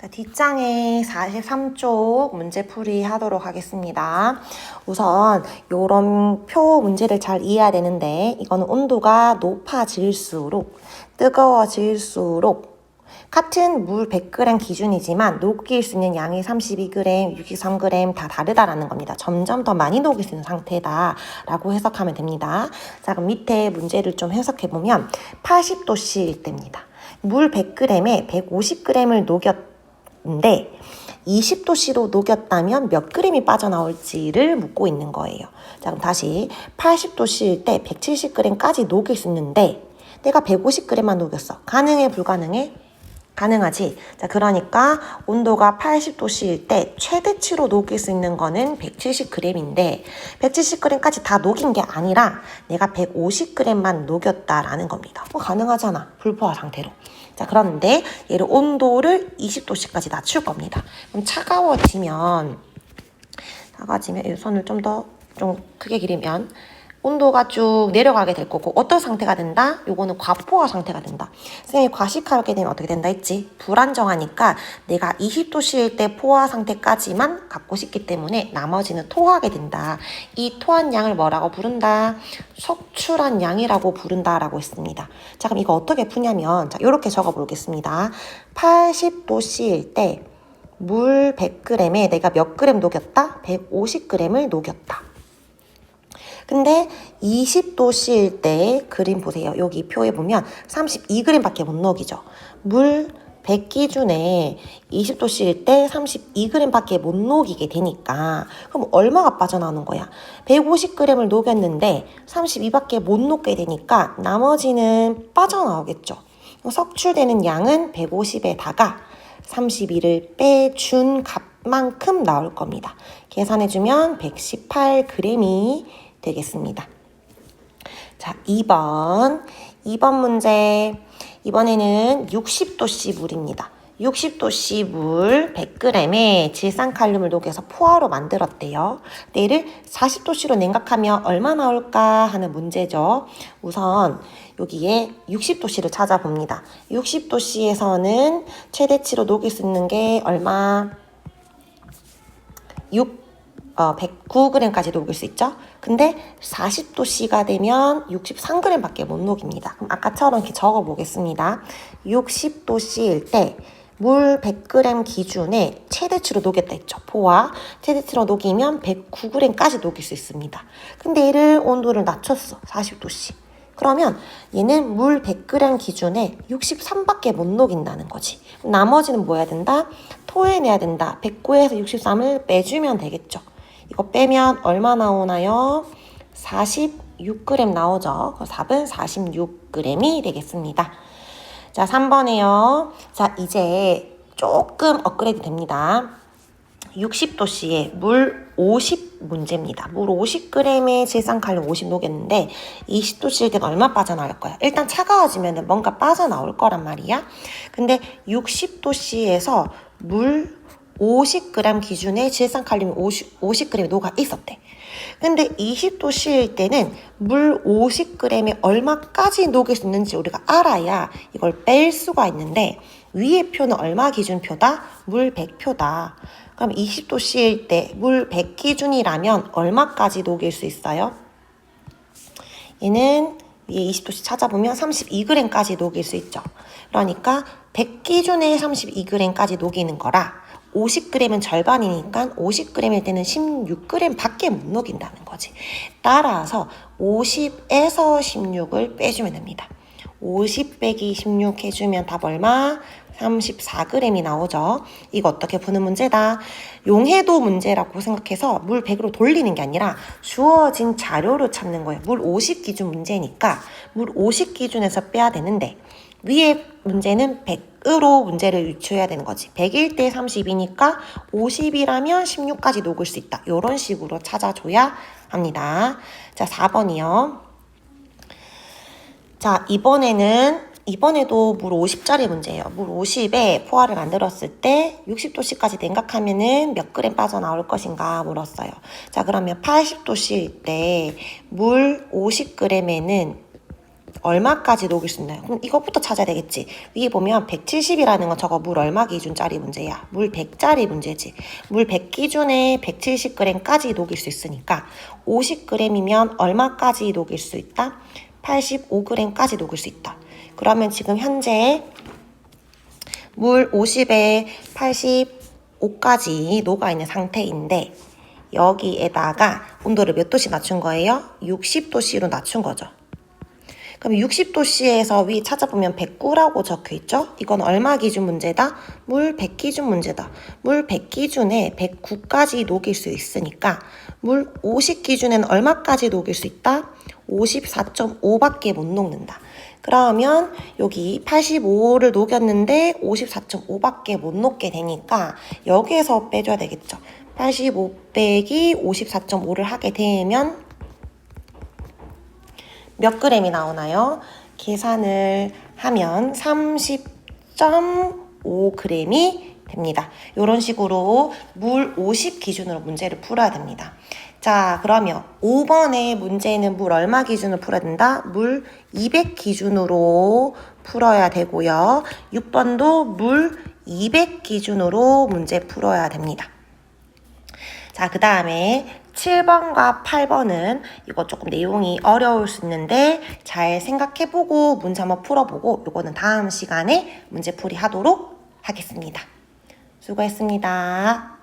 자, 뒷장에 43쪽 문제풀이 하도록 하겠습니다. 우선 요런 표 문제를 잘 이해해야 되는데 이거는 온도가 높아질수록 뜨거워질수록 같은 물 100g 기준이지만 녹일 수 있는 양이 32g, 63g 다 다르다라는 겁니다. 점점 더 많이 녹일 수 있는 상태다라고 해석하면 됩니다. 자, 그럼 밑에 문제를 좀 해석해 보면 80도씨일 때입니다. 물 100g에 150g을 녹였 는데 20도씨로 녹였다면 몇 그램이 빠져나올지를 묻고 있는 거예요. 자, 그럼 다시 80도씨일 때 170g까지 녹일 수 있는데 내가 150g만 녹였어. 가능해, 불가능해? 가능하지. 자, 그러니까 온도가 80도씨일 때 최대치로 녹일 수 있는 거는 170g인데 170g까지 다 녹인 게 아니라 내가 150g만 녹였다라는 겁니다. 뭐 가능하잖아. 불포화 상태로. 자, 그런데 얘를 온도를 20도씨까지 낮출 겁니다. 그럼 차가워지면 차가워지면 이 손을 좀 더좀 크게 기르면 온도가 쭉 내려가게 될 거고 어떤 상태가 된다? 요거는 과포화 상태가 된다. 선생님이 과식하게 되면 어떻게 된다 했지? 불안정하니까 내가 20도씨일 때 포화 상태까지만 갖고 싶기 때문에 나머지는 토하게 된다. 이 토한 양을 뭐라고 부른다? 속출한 양이라고 부른다라고 했습니다. 자 그럼 이거 어떻게 푸냐면 자 이렇게 적어 보겠습니다. 80도씨일 때 물 100g에 내가 몇 그램 녹였다? 150g을 녹였다. 근데 20도씨일 때 그림 보세요. 여기 표에 보면 32g밖에 못 녹이죠. 물 100 기준에 20도씨일 때 32g밖에 못 녹이게 되니까 그럼 얼마가 빠져나오는 거야? 150g을 녹였는데 32밖에 못 녹게 되니까 나머지는 빠져나오겠죠. 석출되는 양은 150에다가 32를 빼준 값만큼 나올 겁니다. 계산해주면 118g이 되겠습니다. 자, 2번. 2번 문제. 이번에는 60도씨 물입니다. 60도씨 물 100g에 질산칼륨을 녹여서 포화로 만들었대요. 내를 40도씨로 냉각하면 얼마 나올까 하는 문제죠. 우선 여기에 60도씨를 찾아봅니다. 60도씨에서는 최대치로 녹일 수 있는 게 얼마? 6 어, 109g까지 녹일 수 있죠. 근데 40도씨가 되면 63g밖에 못 녹입니다. 그럼 아까처럼 이렇게 적어 보겠습니다. 60도씨일 때 물 100g 기준에 최대치로 녹였다 했죠. 포화. 최대치로 녹이면 109g까지 녹일 수 있습니다. 근데 얘를 온도를 낮췄어. 40도씨. 그러면 얘는 물 100g 기준에 63밖에 못 녹인다는 거지. 나머지는 뭐 해야 된다? 토해내야 된다. 109에서 63을 빼주면 되겠죠. 이거 빼면 얼마 나오나요? 46g 나오죠. 그 답은 46g이 되겠습니다. 자, 3번에요. 자, 이제 조금 업그레이드 됩니다. 60도씨에 물50 문제입니다. 물 50g에 질산칼륨 50 녹였는데 20도씨일 땐 얼마 빠져나올 거야? 일단 차가워지면 뭔가 빠져나올 거란 말이야. 근데 60도씨에서 물 50g 기준의 질산칼륨이 50, 50g이 녹아 있었대. 근데 20도씨일 때는 물 50g에 얼마까지 녹일 수 있는지 우리가 알아야 이걸 뺄 수가 있는데 위의 표는 얼마 기준 표다? 물 100표다. 그럼 20도씨일 때 물 100 기준이라면 얼마까지 녹일 수 있어요? 얘는 위에 20도씨 찾아보면 32g까지 녹일 수 있죠. 그러니까 100 기준에 32g까지 녹이는 거라 50g은 절반이니까 50g일 때는 16g 밖에 못 녹인다는 거지. 따라서 50에서 16을 빼주면 됩니다. 50 빼기 16 해주면 답 얼마? 34g이 나오죠. 이거 어떻게 푸는 문제다? 용해도 문제라고 생각해서 물 100으로 돌리는 게 아니라 주어진 자료로 찾는 거예요. 물 50 기준 문제니까 물 50 기준에서 빼야 되는데 위에 문제는 100 으로 문제를 유추해야 되는 거지. 100일 때 30이니까 50이라면 16까지 녹을 수 있다. 이런 식으로 찾아줘야 합니다. 자, 4번이요. 자, 이번에는 이번에도 물 50짜리 문제예요. 물 50에 포화를 만들었을 때 60도씨까지 냉각하면은 몇 그램 빠져나올 것인가 물었어요. 자, 그러면 80도씨일 때 물 50g에는 얼마까지 녹일 수 있나요? 그럼 이것부터 찾아야 되겠지. 위에 보면 170이라는 건 저거 물 얼마 기준짜리 문제야. 물 100짜리 문제지. 물 100 기준에 170g까지 녹일 수 있으니까 50g이면 얼마까지 녹일 수 있다? 85g까지 녹일 수 있다. 그러면 지금 현재 물 50에 85까지 녹아 있는 상태인데 여기에다가 온도를 몇 도씩 낮춘 거예요? 60도씨로 낮춘 거죠. 그럼 60도씨에서 위 찾아보면 109라고 적혀 있죠? 이건 얼마 기준 문제다? 물 100 기준 문제다. 물 100 기준에 109까지 녹일 수 있으니까 물 50 기준에는 얼마까지 녹일 수 있다? 54.5밖에 못 녹는다. 그러면 여기 85를 녹였는데 54.5밖에 못 녹게 되니까 여기에서 빼줘야 되겠죠. 85 빼기 54.5를 하게 되면 몇 그램이 나오나요? 계산을 하면 30.5g이 됩니다. 이런 식으로 물 50 기준으로 문제를 풀어야 됩니다. 자, 그러면 5번의 문제는 물 얼마 기준으로 풀어야 된다? 물 200 기준으로 풀어야 되고요. 6번도 물 200 기준으로 문제 풀어야 됩니다. 자, 그 다음에 7번과 8번은 이거 조금 내용이 어려울 수 있는데 잘 생각해보고 문제 한번 풀어보고 이거는 다음 시간에 문제 풀이 하도록 하겠습니다. 수고했습니다.